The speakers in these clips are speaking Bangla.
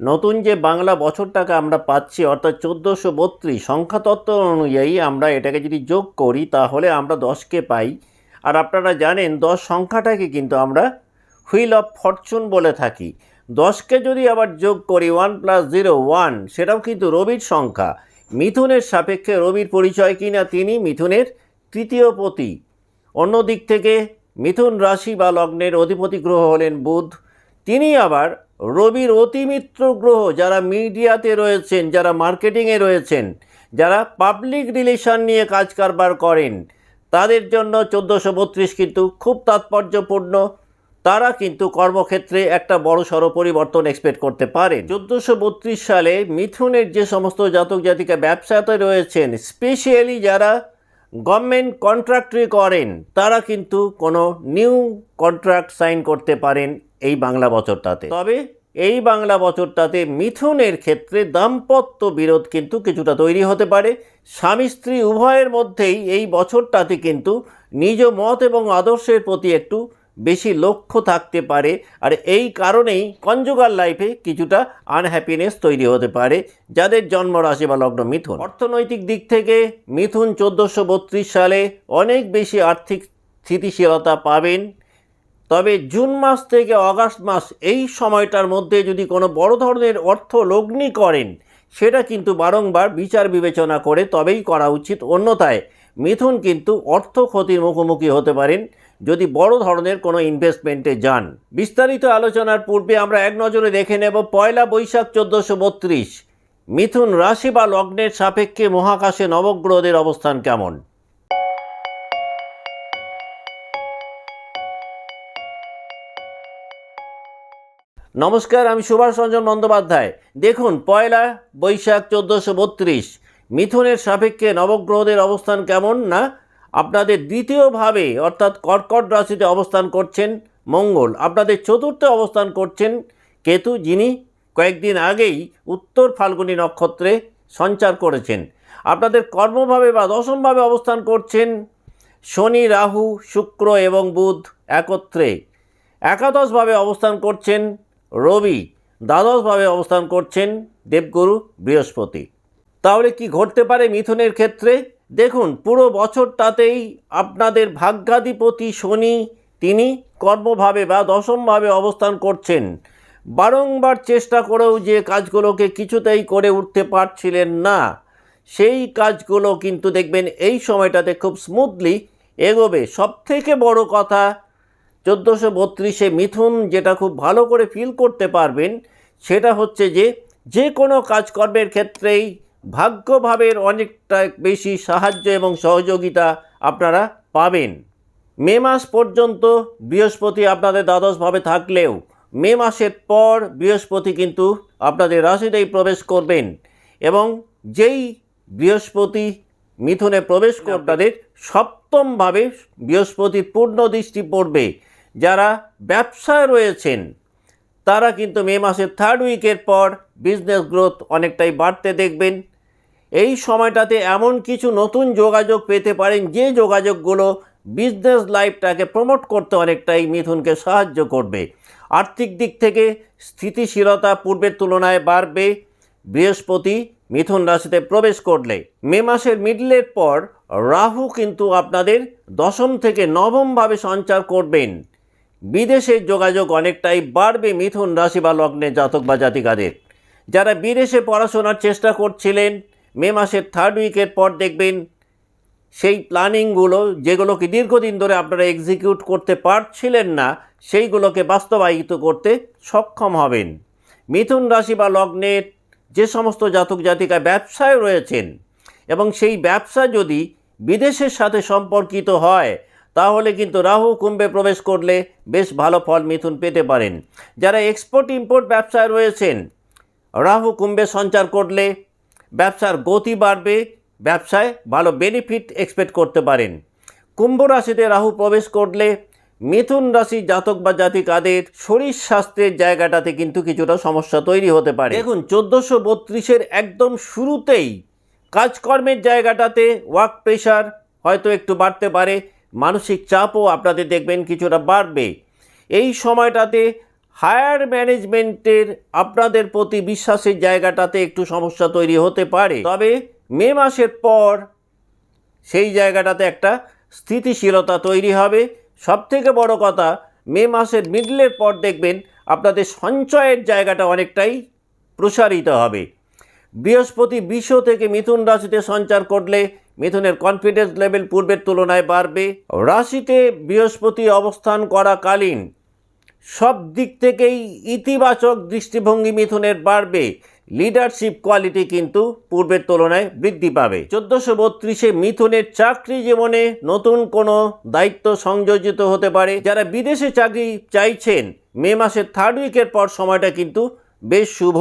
নতুন যে বাংলা বছরটাকে আমরা পাচ্ছি, অর্থাৎ চোদ্দোশো বত্রিশ, সংখ্যাতত্ত্ব অনুযায়ী আমরা এটাকে যদি যোগ করি, তাহলে আমরা দশকে পাই। আর আপনারা জানেন, দশ সংখ্যাটাকে কিন্তু আমরা হুইল অফ ফরচুন বলে থাকি। দশকে যদি আবার যোগ করি ওয়ান প্লাস জিরো ওয়ান সেটাও কিন্তু রবির সংখ্যা। মিথুনের সাপেক্ষে রবির পরিচয় কিনা, তিনি মিথুনের তৃতীয় পতি। অন্য দিক থেকে, মিথুন রাশি বা লগ্নের অধিপতি গ্রহ হলেন বুধ। তিনি আবার রবির অতিমিত্র গ্রহ যারা মিডিয়াতে রয়েছেন, যারা মার্কেটিংয়ে রয়েছেন, যারা পাবলিক রিলেশন নিয়ে কাজ কারবার করেন, তাদের জন্য চোদ্দোশো বত্রিশ কিন্তু খুব তাৎপর্যপূর্ণ। তারা কিন্তু কর্মক্ষেত্রে একটা বড় সড়ো পরিবর্তন এক্সপেক্ট করতে পারে চোদ্দোশো বত্রিশ সালে মিথুনের যে সমস্ত জাতক জাতিকা ব্যবসাতে রয়েছেন স্পেশালি যারা গভর্নমেন্ট কন্ট্রাক্টরি করেন, তারা কিন্তু কোনো নিউ কন্ট্রাক্ট সাইন করতে পারেন এই বাংলা বছরটাতে। তবে এই বাংলা বছরটাতে মিথুনের ক্ষেত্রে দাম্পত্য বিরোধ কিন্তু কিছুটা তৈরি হতে পারে। স্বামী স্ত্রী উভয়ের মধ্যেই এই বছরটাতে কিন্তু নিজ মত এবং আদর্শের প্রতি একটু বেশি লক্ষ্য থাকতে পারে আর এই কারণেই কনজুগাল লাইফে কিছুটা আনহ্যাপিনেস তৈরি হতে পারে, যাদের জন্ম রাশি বা লগ্ন মিথুন। অর্থনৈতিক দিক থেকে মিথুন চোদ্দোশো সালে অনেক বেশি আর্থিক স্থিতিশীলতা পাবেন। তবে জুন মাস থেকে অগাস্ট মাস এই সময়টার মধ্যে যদি কোনো বড় ধরনের অর্থ লগ্নি করেন, সেটা কিন্তু বারংবার বিচার বিবেচনা করে তবেই করা উচিত। অন্যথায় মিথুন কিন্তু অর্থ ক্ষতির মুখোমুখি হতে পারেন যদি বড় ধরনের কোনো ইনভেস্টমেন্টে যান। বিস্তারিত আলোচনার পূর্বে আমরা এক নজরে দেখে নেব পয়লা বৈশাখ চোদ্দোশো বত্রিশ। মিথুন রাশি বা লগ্নের সাপেক্ষে মহাকাশে নবগ্রহদের অবস্থান কেমন? নমস্কার, আমি সুভাষ রঞ্জন বন্দ্যোপাধ্যায়। দেখুন, পয়লা বৈশাখ চোদ্দোশো বত্রিশ। মিথুনের সাপেক্ষে নবগ্রহদের অবস্থান কেমন না? আপনাদের দ্বিতীয়ভাবে, অর্থাৎ কর্কট রাশিতে অবস্থান করছেন মঙ্গল। আপনাদের চতুর্থে অবস্থান করছেন কেতু, যিনি কয়েকদিন আগেই উত্তর ফাল্গুনী নক্ষত্রে সঞ্চার করেছেন। আপনাদের কর্মভাবে বা দশমভাবে অবস্থান করছেন শনি, রাহু, শুক্র এবং বুধ একত্রে। একাদশভাবে অবস্থান করছেন রবি দ্বাদশভাবে অবস্থান করছেন দেবগুরু বৃহস্পতি। তাহলে কি ঘটতে পারে মিথুনের ক্ষেত্রে? দেখুন, পুরো বছরটাতেই আপনাদের ভাগ্যাধিপতি শনি, তিনি কর্মভাবে বা দশমভাবে অবস্থান করছেন। বারংবার চেষ্টা করেও যে কাজগুলোকে কিছুতেই করে উঠতে পারছিলেন না, সেই কাজগুলো কিন্তু দেখবেন এই সময়টাতে খুব স্মুথলি এগোবে। সবথেকে বড় কথা চোদ্দোশো বত্রিশে মিথুন যেটা খুব ভালো করে ফিল করতে পারবেন সেটা হচ্ছে যে যে কোনো কাজকর্মের ক্ষেত্রেই ভাগ্যভাবের অনেকটা বেশি সাহায্য এবং সহযোগিতা আপনারা পাবেন। মে মাস পর্যন্ত বৃহস্পতি আপনাদের দ্বাদশভাবে থাকলেও মে মাসের পর বৃহস্পতি কিন্তু আপনাদের রাশিতেই প্রবেশ করবেন এবং যেই বৃহস্পতি মিথুনে প্রবেশ করে আপনাদের সপ্তমভাবে বৃহস্পতির পূর্ণ দৃষ্টি পড়বে। যারা ব্যবসায় রয়েছেন, তারা কিন্তু মে মাসের থার্ড উইকের পর বিজনেস গ্রোথ অনেকটাই বাড়তে দেখবেন। এই সময়টাতে এমন কিছু নতুন যোগাযোগ পেতে পারেন, যে যোগাযোগগুলো বিজনেস লাইফটাকে প্রমোট করতে অনেকটাই মিথুনকে সাহায্য করবে। আর্থিক দিক থেকে স্থিতিশীলতা পূর্বের তুলনায় বাড়বে। বৃহস্পতি মিথুন রাশিতে প্রবেশ করলে মে মাসের মিডলের পর রাহু কিন্তু আপনাদের দশম থেকে নবমভাবে সঞ্চার করবেন। বিদেশের যোগাযোগ অনেকটাই বাড়বে মিথুন রাশি বা লগ্নে জাতক বা জাতিকাদের। যারা বিদেশে পড়াশোনার চেষ্টা করছিলেন, মে মাসের থার্ড উইকের পর দেখবেন সেই প্ল্যানিংগুলো, যেগুলোকে দীর্ঘদিন ধরে আপনারা এক্সিকিউট করতে পারছিলেন না, সেইগুলোকে বাস্তবায়িত করতে সক্ষম হবেন। মিথুন রাশি বা লগ্নের যে সমস্ত জাতক জাতিকা ব্যবসায় রয়েছেন, এবং সেই ব্যবসা যদি বিদেশের সাথে সম্পর্কিত হয় তাহলে কিন্তু রাহু কুম্ভে প্রবেশ করলে বেশ ভালো ফল মিথুন পেতে পারেন। যারা এক্সপোর্ট ইম্পোর্ট ব্যবসায় রয়েছেন, রাহু কুম্ভে সঞ্চার করলে ব্যবসার গতি বাড়বে, ব্যবসায় ভালো বেনিফিট এক্সপেক্ট করতে পারেন। কুম্ভ রাশিতে রাহু প্রবেশ করলে মিথুন রাশি জাতক বা জাতিকাদের শরীর স্বাস্থ্যের জায়গাটাতে কিন্তু কিছুটা সমস্যা তৈরি হতে পারে। দেখুন, চোদ্দোশো বত্রিশের একদম শুরুতেই কাজকর্মের জায়গাটাতে ওয়ার্ক প্রেশার হয়তো একটু বাড়তে পারে মানসিক চাপও আপনাদের দেখবেন কিছুটা বাড়বে। এই সময়টাতে হায়ার ম্যানেজমেন্টের আপনাদের প্রতি বিশ্বাসের জায়গাটাতে একটু সমস্যা তৈরি হতে পারে। তবে মে মাসের পর সেই জায়গাটাতে একটা স্থিতিশীলতা তৈরি হবে। সবথেকে বড় কথা, মে মাসের মিডলের পর দেখবেন আপনাদের সঞ্চয়ের জায়গাটা অনেকটাই প্রসারিত হবে। বৃহস্পতি বিষ থেকে মিথুন রাশিতে সঞ্চার করলে মিথুনের কনফিডেন্স লেভেল পূর্বের তুলনায় বাড়বে। রাশিতে বৃহস্পতি অবস্থান করাকালীন সব দিক থেকেই ইতিবাচক দৃষ্টিভঙ্গি মিথুনের বাড়বে। লিডারশিপ কোয়ালিটি কিন্তু পূর্বের তুলনায় বৃদ্ধি পাবে। চোদ্দোশো বত্রিশে মিথুনের চাকরি জীবনে নতুন কোনো দায়িত্ব সংযোজিত হতে পারে। যারা বিদেশে চাকরি চাইছেন, মে মাসের থার্ড উইকের পর সময়টা কিন্তু বেশ শুভ।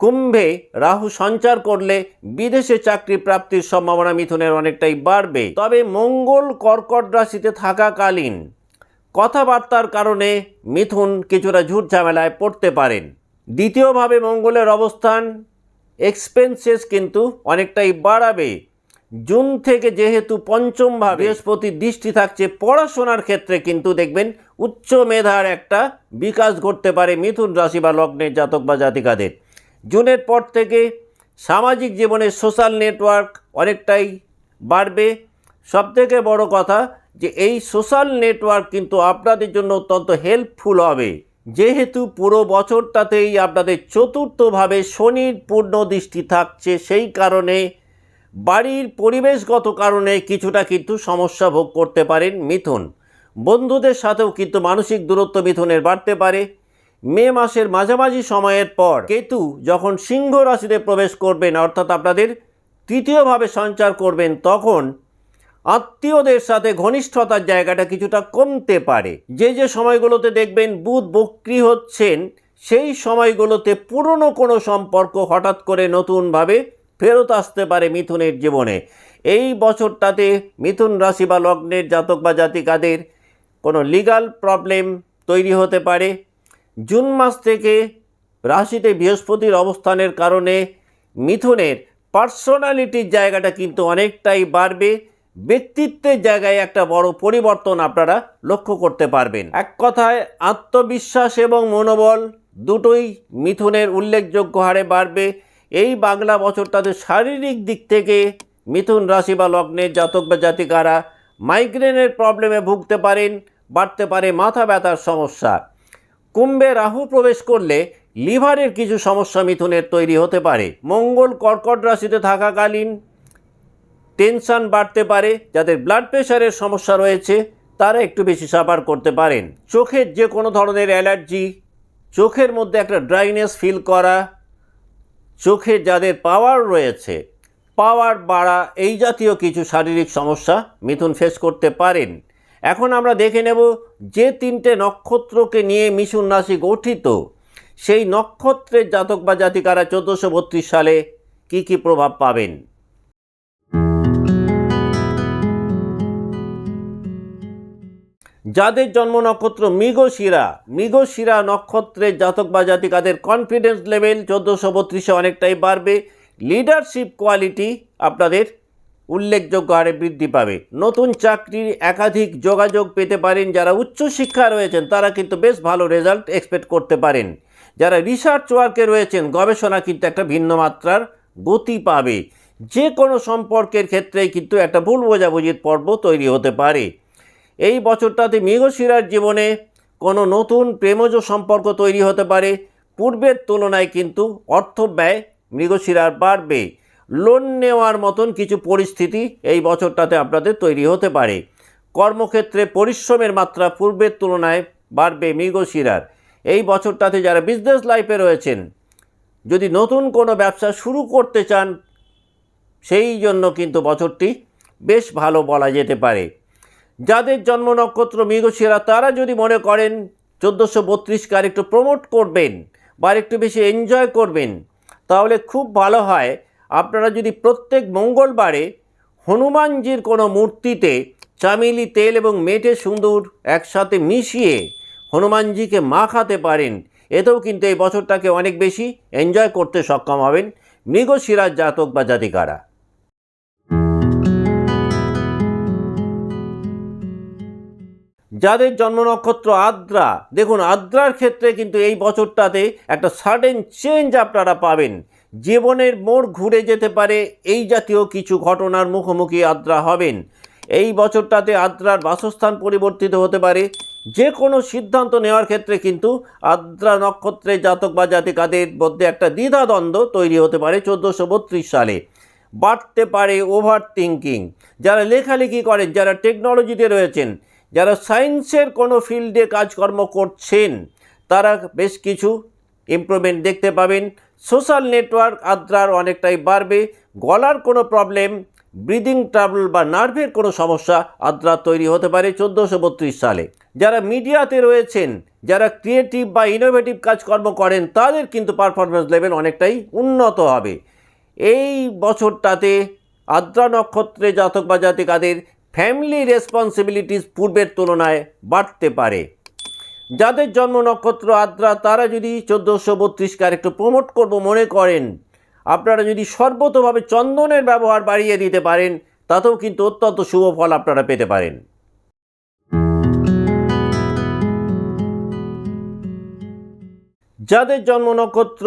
কুম্ভে রাহু সঞ্চার করলে বিদেশে চাকরি প্রাপ্তির সম্ভাবনা মিথুনের অনেকটাই বাড়বে। তবে মঙ্গল কর্কট রাশিতে থাকাকালীন কথাবার্তার কারণে মিথুন কিছুটা ঝুট ঝামেলায় পড়তে পারেন। দ্বিতীয়ভাবে মঙ্গলের অবস্থান এক্সপেন্সেস কিন্তু অনেকটাই বাড়াবে। জুন থেকে যেহেতু পঞ্চমভাবে বৃহস্পতির দৃষ্টি থাকছে, পড়াশোনার ক্ষেত্রে কিন্তু দেখবেন উচ্চ মেধার একটা বিকাশ ঘটতে পারে মিথুন রাশি বা লগ্নের জাতক বা জাতিকাদের। জুনের পর থেকে সামাজিক জীবনে সোশ্যাল নেটওয়ার্ক অনেকটাই বাড়বে। সবথেকে বড় কথা যে এই সোশ্যাল নেটওয়ার্ক কিন্তু আপনাদের জন্য অত্যন্ত হেল্পফুল হবে। যেহেতু পুরো বছরটাতেই আপনাদের চতুর্থভাবে শনির পূর্ণ দৃষ্টি থাকছে, সেই কারণে বাড়ির পরিবেশগত কারণে কিছুটা কিন্তু সমস্যা ভোগ করতে পারেন মিথুন। বন্ধুদের সাথেও কিন্তু মানসিক দূরত্ব মিথুনের বাড়তে পারে। মে মাসের মাঝামাঝি সময়ের পর কেতু যখন সিংহ রাশিতে প্রবেশ করবেন, অর্থাৎ আপনাদের তৃতীয়ভাবে সঞ্চার করবেন, তখন আত্মীয়দের সাথে ঘনিষ্ঠতার জায়গাটা কিছুটা কমতে পারে। যে যে সময়গুলোতে দেখবেন বুধ বক্রি হচ্ছেন, সেই সময়গুলোতে পুরনো কোনো সম্পর্ক হঠাৎ করে নতুনভাবে ফেরত আসতে পারে মিথুনের জীবনে। এই বছরটাতে মিথুন রাশি বা লগ্নের জাতক বা জাতিকাদের কোনো লিগাল প্রবলেম তৈরি হতে পারে। জুন মাস থেকে রাশিতে বৃহস্পতির অবস্থানের কারণে মিথুনের পার্সোনালিটির জায়গাটা কিন্তু অনেকটাই বাড়বে। ব্যক্তিত্বের জায়গায় একটা বড় পরিবর্তন আপনারা লক্ষ্য করতে পারবেন। এক কথায়, আত্মবিশ্বাস এবং মনোবল দুটোই মিথুনের উল্লেখযোগ্য হারে বাড়বে। এই বাংলা বছরটাতে শারীরিক দিক থেকে মিথুন রাশি বা লগ্নের জাতক বা জাতিকারা মাইগ্রেনের প্রবলেমে ভুগতে পারেন, বাড়তে পারে মাথা ব্যথার সমস্যা। কুম্ভে রাহু প্রবেশ করলে লিভারের কিছু সমস্যা মিথুনের তৈরি হতে পারে। মঙ্গল কর্কট রাশিতে থাকাকালীন টেনশন বাড়তে পারে, যাদের ব্লাড প্রেশারের সমস্যা রয়েছে, তারা একটু বেশি সাফার করতে পারেন। চোখের যে কোনো ধরনের অ্যালার্জি, চোখের মধ্যে একটা ড্রাইনেস ফিল করা, চোখে যাদের পাওয়ার রয়েছে, পাওয়ার বাড়া, এই জাতীয় কিছু শারীরিক সমস্যা মিথুন ফেস করতে পারেন। এখন আমরা দেখে নেব যে তিনটে নক্ষত্রকে নিয়ে মিশুন রাশি গঠিত। সেই নক্ষত্রের জাতক বা জাতিকারা চোদ্দোশো বত্রিশ সালে কী কী প্রভাব পাবেন? যাদের জন্ম নক্ষত্র মৃগশিরা মৃগশিরা নক্ষত্রের জাতক বা জাতিকাদের কনফিডেন্স লেভেল চোদ্দোশো বত্রিশে অনেকটাই বাড়বে। লিডারশিপ কোয়ালিটি আপনাদের উল্লেখযোগ্য হারে বৃদ্ধি পাবে। নতুন চাকরির একাধিক যোগাযোগ পেতে পারেন যারা উচ্চশিক্ষা রয়েছেন, তারা কিন্তু বেশ ভালো রেজাল্ট এক্সপেক্ট করতে পারেন। যারা রিসার্চ ওয়ার্কে রয়েছেন, গবেষণা কিন্তু একটা ভিন্ন মাত্রার গতি পাবে। যে কোনো সম্পর্কের ক্ষেত্রেই কিন্তু একটা ভুল বোঝাবুঝির পর্ব তৈরি হতে পারে। এই বছরটাতে মৃগশিরার জীবনে কোনো নতুন প্রেমজ সম্পর্ক তৈরি হতে পারে। পূর্বের তুলনায় কিন্তু অর্থ ব্যয় মৃগশিরার বাড়বে। লোন নেওয়ার মতন কিছু পরিস্থিতি এই বছরটাতে আপনাদের তৈরি হতে পারে। কর্মক্ষেত্রে পরিশ্রমের মাত্রা পূর্বের তুলনায় বাড়বে মৃগশিরার। এই বছরটাতে যারা বিজনেস লাইফে রয়েছেন, যদি নতুন কোনো ব্যবসা শুরু করতে চান, সেই জন্য কিন্তু বছরটি বেশ ভালো বলা যেতে পারে। যাদের জন্ম নক্ষত্র মৃগশিরা, তারা যদি মনে করেন চোদ্দোশো বত্রিশকে আর একটু প্রমোট করবেন বা আর একটু বেশি এনজয় করবেন, তাহলে খুব ভালো হয় আপনারা যদি প্রত্যেক মঙ্গলবারে হনুমানজির কোনো মূর্তিতে চামেলি তেল এবং মেটে সুন্দর একসাথে মিশিয়ে হনুমানজিকে মাখাতে পারেন, এতেও কিন্তু এই বছরটাকে অনেক বেশি এনজয় করতে সক্ষম হবেন মৃগশিরার জাতক বা জাতিকারা। যাদের জন্ম নক্ষত্র আদ্রা, দেখুন আদ্রার ক্ষেত্রে কিন্তু এই বছরটাতে একটা সাডেন চেঞ্জ আপনারা পাবেন। জীবনের মোড় ঘুরে যেতে পারে, এই জাতীয় কিছু ঘটনার মুখোমুখি আদ্রা হবেন। এই বছরটাতে আদ্রার বাসস্থান পরিবর্তিত হতে পারে। যে কোনো সিদ্ধান্ত নেওয়ার ক্ষেত্রে কিন্তু আদ্রা নক্ষত্রে জাতক বা জাতিকাদের মধ্যে একটা দ্বিধাদ্বন্দ্ব তৈরি হতে পারে চোদ্দোশো বত্রিশ সালে। বাড়তে পারে ওভার থিঙ্কিং যারা লেখালেখি করেন, যারা টেকনোলজিতে রয়েছেন, যারা সায়েন্সের কোনো ফিল্ডে কাজকর্ম করছেন, তারা বেশ কিছু ইমপ্রুভমেন্ট দেখতে পাবেন। সোশ্যাল নেটওয়ার্ক আদ্রার অনেকটাই বাড়বে। গলার কোনো প্রবলেম ব্রিদিং ট্রাবল বা নার্ভের কোনো সমস্যা আদ্রা তৈরি হতে পারে চোদ্দোশো বত্রিশ সালে। যারা মিডিয়াতে রয়েছেন, যারা ক্রিয়েটিভ বা ইনোভেটিভ কাজকর্ম করেন, তাদের কিন্তু পারফরমেন্স লেভেল অনেকটাই উন্নত হবে। এই বছরটাতে আদ্রা নক্ষত্রে জাতক বা জাতিকাদের ফ্যামিলি রেসপন্সিবিলিটিস পূর্বের তুলনায় বাড়তে পারে। যাদের জন্ম নক্ষত্র আদ্রা, তারা যদি চোদ্দোশো বত্রিশকে আর একটু প্রমোট করব মনে করেন, আপনারা যদি সর্বতভাবে চন্দনের ব্যবহার বাড়িয়ে দিতে পারেন, তাতেও কিন্তু অত্যন্ত শুভ ফল আপনারা পেতে পারেন। যাদের জন্ম নক্ষত্র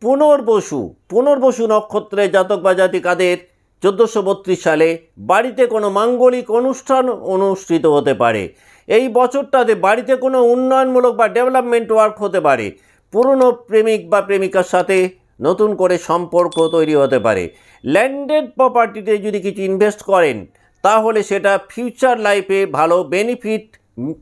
পুনর্বসু পুনর্বসু নক্ষত্রে জাতক বা জাতিকাদের চোদ্দোশো বত্রিশ সালে বাড়িতে কোনো মাঙ্গলিক অনুষ্ঠান অনুষ্ঠিত হতে পারে। এই বছরটাতে বাড়িতে কোনো উন্নয়নমূলক বা ডেভেলপমেন্ট ওয়ার্ক হতে পারে। পুরনো প্রেমিক বা প্রেমিকার সাথে নতুন করে সম্পর্ক তৈরি হতে পারে। ল্যান্ডেড প্রপার্টিতে যদি কিছু ইনভেস্ট করেন, তাহলে সেটা ফিউচার লাইফে ভালো বেনিফিট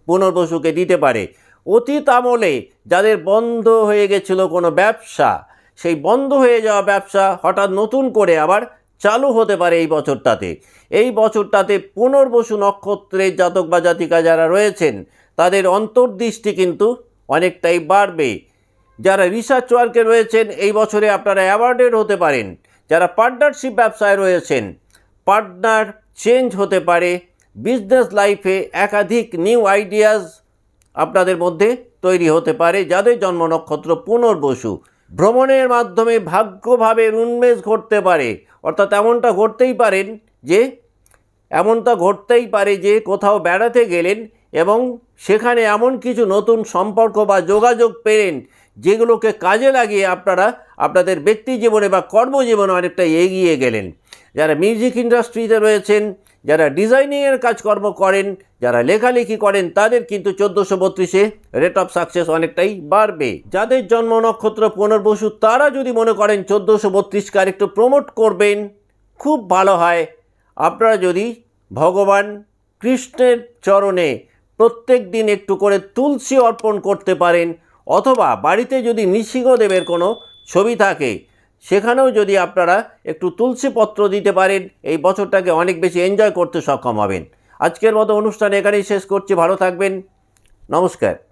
পুনর্বসুকে দিতে পারে। অতীত আমলে যাদের বন্ধ হয়ে গেছিল কোনো ব্যবসা, সেই বন্ধ হয়ে যাওয়া ব্যবসা হঠাৎ নতুন করে আবার চালু হতে পারে এই বছরটাতে। এই বছরটাতে পুনর্বসু নক্ষত্রের জাতক বা জাতিকা যারা রয়েছেন, তাদের অন্তর্দৃষ্টি কিন্তু অনেকটাই বাড়বে। যারা রিসার্চ ওয়ার্কে রয়েছেন, এই বছরে আপনারা অ্যাওয়ার্ডেড হতে পারেন। যারা পার্টনারশিপ ব্যবসায় রয়েছেন পার্টনার চেঞ্জ হতে পারে। বিজনেস লাইফে একাধিক নিউ আইডিয়াস আপনাদের মধ্যে তৈরি হতে পারে, যাদের জন্ম নক্ষত্র পুনর্বসু। ভ্রমণের মাধ্যমে ভাগ্যভাবের উন্মেষ ঘটতে পারে। অর্থাৎ এমনটা ঘটতেই পারেন যে, এমনটা ঘটতেই পারে যে কোথাও বেড়াতে গেলেন এবং সেখানে এমন কিছু নতুন সম্পর্ক বা যোগাযোগ পেলেন যেগুলোকে কাজে লাগিয়ে আপনারা আপনাদের ব্যক্তি জীবনে বা কর্মজীবনে অনেকটা এগিয়ে গেলেন। যারা মিউজিক ইন্ডাস্ট্রিতে রয়েছেন যারা ডিজাইনিংয়ের কাজকর্ম করেন, যারা লেখালেখি করেন, তাদের কিন্তু চোদ্দোশো বত্রিশে রেট অফ সাকসেস অনেকটাই বাড়বে। যাদের জন্ম নক্ষত্র পুনর্বসু, তারা যদি মনে করেন চোদ্দোশো বত্রিশকে আরেকটু প্রমোট করবেন, খুব ভালো হয়। আপনারা যদি ভগবান কৃষ্ণের চরণে প্রত্যেক দিন একটু করে তুলসী অর্পণ করতে পারেন, অথবা বাড়িতে যদি নৃসিংহদেবের কোনো ছবি থাকে সেখানেও যদি আপনারা একটু তুলসী পত্র দিতে পারেন, এই বছরটাকে অনেক বেশি এনজয় করতে সক্ষম হবেন। আজকের মতো অনুষ্ঠান এখানেই শেষ করছি, ভালো থাকবেন। নমস্কার।